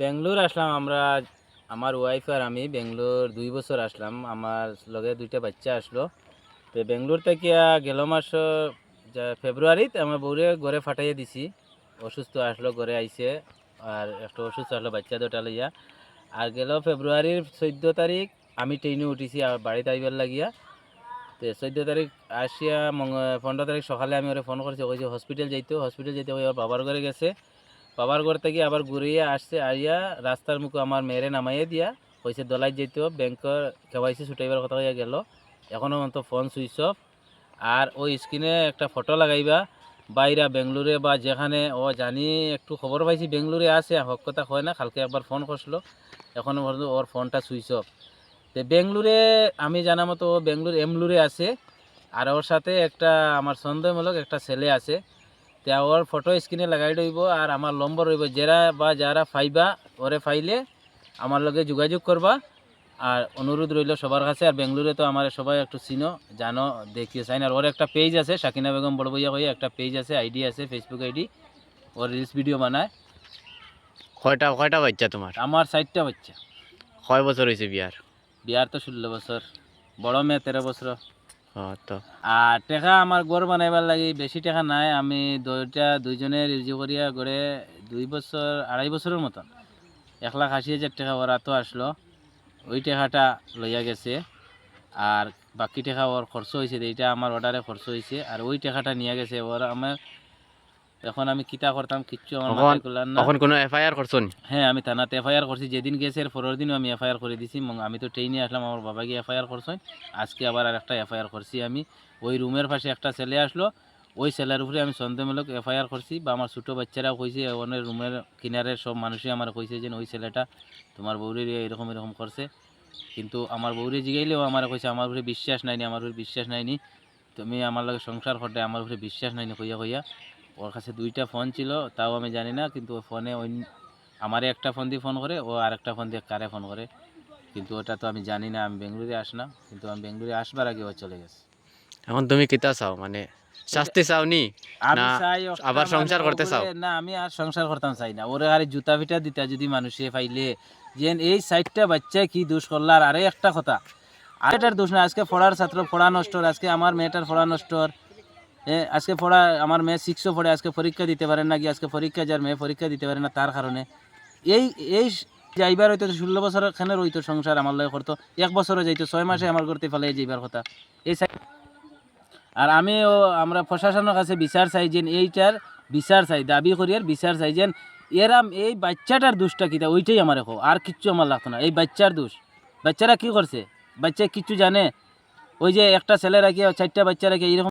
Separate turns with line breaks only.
বেঙ্গলোর আসলাম আমরা, আমার ওয়াইফ আর আমি বেঙ্গলোর দুই বছর আসলাম। আমার লগে দুইটা বাচ্চা আসলো। তো বেঙ্গলোর থেকে গেল মাস ফেব্রুয়ারিত আমার বউরে ঘরে ফাটাইয়ে দিছি। অসুস্থ আসলো, ঘরে আইসে আর একটা অসুস্থ আসলো বাচ্চা দুটা লইয়া। আর গেল ফেব্রুয়ারির চোদ্দ তারিখ, আমি ট্রেনে উঠিছি আর বাড়িতে আইবার লাগিয়া। তো চোদ্দ তারিখ আসিয়া পনেরো তারিখ সকালে আমি ওরে ফোন করছি যে হসপিটাল যাইতো হসপিটাল যাইতে ওই বাবার ঘরে গেছে। বাবার ঘর থেকে আবার ঘুরিয়ে আসছে, আইয়া রাস্তার মুখে আমার মেয়েরে নামাইয়ে দিয়া কইছে দলাই যেত ব্যাংকের কেওয়াইসি ছুটাইবার কথা হইয়া গেল। এখনও পর্যন্ত ফোন সুইচ অফ আর ওই স্ক্রিনে একটা ফটো লাগাইবা, বাইরা বেঙ্গলোরে বা যেখানে, ও জানি একটু খবর পাইছি, বেঙ্গলোরে আছে, হক কথা হয় না, কালকে একবার ফোন করছিল। এখনও পর্যন্ত ওর ফোনটা সুইচ অফ তো বেঙ্গলোরে, আমি জানা মতো ও বেঙ্গলোর এমলুরে আছে। আর ওর সাথে একটা আমার সন্দেহমূলক একটা ছেলে আছে। তে ওর ফটো স্ক্রিনে লাগাই রইব আর আমার নম্বর রইব যারা বা যারা ফাইবা ওরে ফাইলে আমার লগে যোগাযোগ করবা। আর অনুরোধ রইল সবার কাছে আর বেঙ্গলোরে তো আমার সবাই একটু চিনো জানো দেখিও চাইন। আর ওর একটা পেজ আছে সাকিনা বেগম বড় বইয়া কইয়া একটা পেজ আছে আইডি আছে ফেসবুক আইডি ওর রিলস ভিডিও বানায়।
কয়টা কয়টা বাচ্চা তোমার?
আমার সাইডটা বাচ্চা।
কয় বছর হয়েছে বিয়ার?
বিয়ার তো ষোলো বছর। বড় মেয়ে তেরো বছর। আর টেকা আমার গড় বানাইবার লাগি বেশি টাকা নাই, আমি দুইটা, দুইজনে ইউজি করিয়া গড়ে দুই বছর আড়াই বছরের মতন। এক লাখ আশি হাজার টাকা ওরা তো আসলো ওই টাকাটা লইয়া গেছে। আর বাকি টাকা ওর খরচ হয়েছে এইটা আমার অর্ডারে খরচ হয়েছে আর ওই টাকাটা নিয়ে গেছে। ওর আমার এখন আমি কিতা করতাম কিচ্ছু আমার মাথায় করলাম না।
এখন কোনো এফআইআর করছ নি?
হ্যাঁ আমি থানাতে এফআইআর করছি। যেদিন গেছে এর পরের দিনও আমি এফআইআর করে দিছি। আমি তো ট্রেনে আসলাম আমার বাবা গিয়ে এফআইআর করছেন আজকে আবার আর একটা এফআইআর করছি আমি। ওই রুমের পাশে একটা ছেলে আসলো। ওই ছেলের উপরে আমি সন্দেহমূলক এফআইআর করছি। বা আমার ছোটো বাচ্চারাও কইছে ওনের রুমের কিনারে সব মানুষই আমার কইছে যে ওই ছেলেটা তোমার বৌরি এরকম এরকম করছে। কিন্তু আমার বৌরি জিগাইলেও আমার কইছে আমার উপরে বিশ্বাস নাইনি আমার উপরে বিশ্বাস নাইনি। তুমি আমার লগে সংসার করতে আমার উপরে বিশ্বাস নাইনি কইয়া কইয়া। ওর কাছে দুইটা ফোন ছিল তাও আমি জানি না কিন্তু ও ফোনে অন্য আমারে একটা ফোন দিয়ে ফোন করে ও আরেকটা ফোন দিয়ে কারে ফোন করে। কিন্তু ওটা তো আমি জানি না আমি বেঙ্গলুরে আসলাম কিন্তু আমি বেঙ্গলুরে আসবার আগে ও চলে গেছে।
এখন তুমি কিতা চাও? মানে শাস্তি নি আবার সংসার করতে চাও?
না আমি আর সংসার করতাম চাই না। ওরে আরে জুতা ফিটা দিতা যদি মানুষে পাইলে। যে এই সাইডটা বাচ্চা কি দোষ করল? আর আরে একটা কথা আর এটার দোষ না আজকে পড়ার ছাত্র পড়া নষ্ট আজকে আমার মেয়েটার পড়া নষ্ট। আজকে পড়া, আমার মেয়ে সিক্সও পড়ে, আজকে পরীক্ষা দিতে পারে না কি আজকে পরীক্ষা যার মেয়ে পরীক্ষা দিতে পারে না, তার কারণে। এই এই যাইবার হয়তো ষোলো বছর খানে রইতো সংসার আমার লগে করতো, এক বছরে যাইতো, ছয় মাসে আমার করতে ফেলে যাইবার কথা। এই আর আমিও, আমরা প্রশাসনের কাছে বিচার চাই যে এইটার বিচার চাই, দাবি করি আর বিচার চাই যে এরাম এই বাচ্চাটার দোষটা কিতা ওইটাই আমার এখন আর কিচ্ছু আমার লাগতো না। এই বাচ্চার দোষ। বাচ্চারা কি করছে? বাচ্চা কিচ্ছু জানে? ওই যে একটা ছেলে রাখিয়া, চারটা বাচ্চা রাখিয়া এইরকম